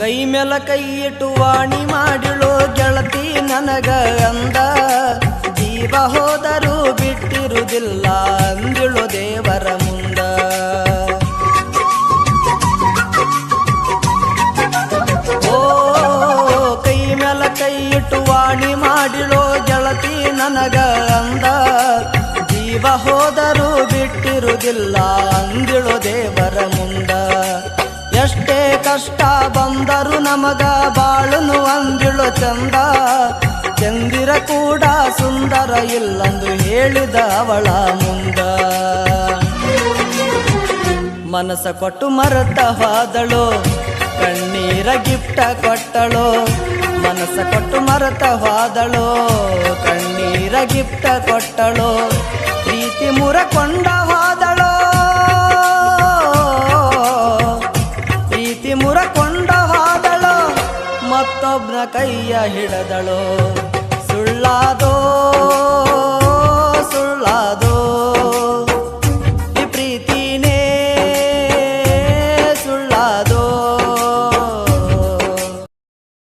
ಕೈ ಮೇಲ ಕೈ ಇಟ್ಟು ವಾಣಿ ಮಾಡಿಳು, ಗೆಳತಿ ನನಗ ಅಂದ. ಜೀವ ಹೋದರೂ ಬಿಟ್ಟಿರುವುದಿಲ್ಲ ಅಂದಿಳು ದೇವರ ಮುಂದ. ಓ, ಕೈ ಮೇಲ ಕೈ ಇಟ್ಟು ವಾಣಿ ಮಾಡಿಳು, ಗೆಳತಿ ನನಗ ಅಂದ. ಜೀವ ಹೋದರೂ ಬಿಟ್ಟಿರುವುದಿಲ್ಲ ಅಂದಿಳು ಎಷ್ಟೇ ಕಷ್ಟ ಬಂದರು ನಮಗ ಬಾಳನು ಅಂದಿಳು ಚಂದ. ಚಂದಿರ ಕೂಡ ಸುಂದರ ಇಲ್ಲಂದು ಹೇಳಿದ ಅವಳ ಮುಂದ. ಮನಸ ಕೊಟ್ಟು ಮರತ ಹೋದಳು, ಕಣ್ಣೀರ ಗಿಫ್ಟ ಕೊಟ್ಟಳು. ಮನಸ ಕೊಟ್ಟು ಮರತ ಹೋದಳು, ಕಣ್ಣೀರ ಗಿಫ್ಟ ಕೊಟ್ಟಳು. ಪ್ರೀತಿ ಮುರಕೊಂಡ ಮತ್ತೊಬ್ಬನ ಕೈಯ ಹಿಡದಳು ಸುಳ್ಳಾದೋ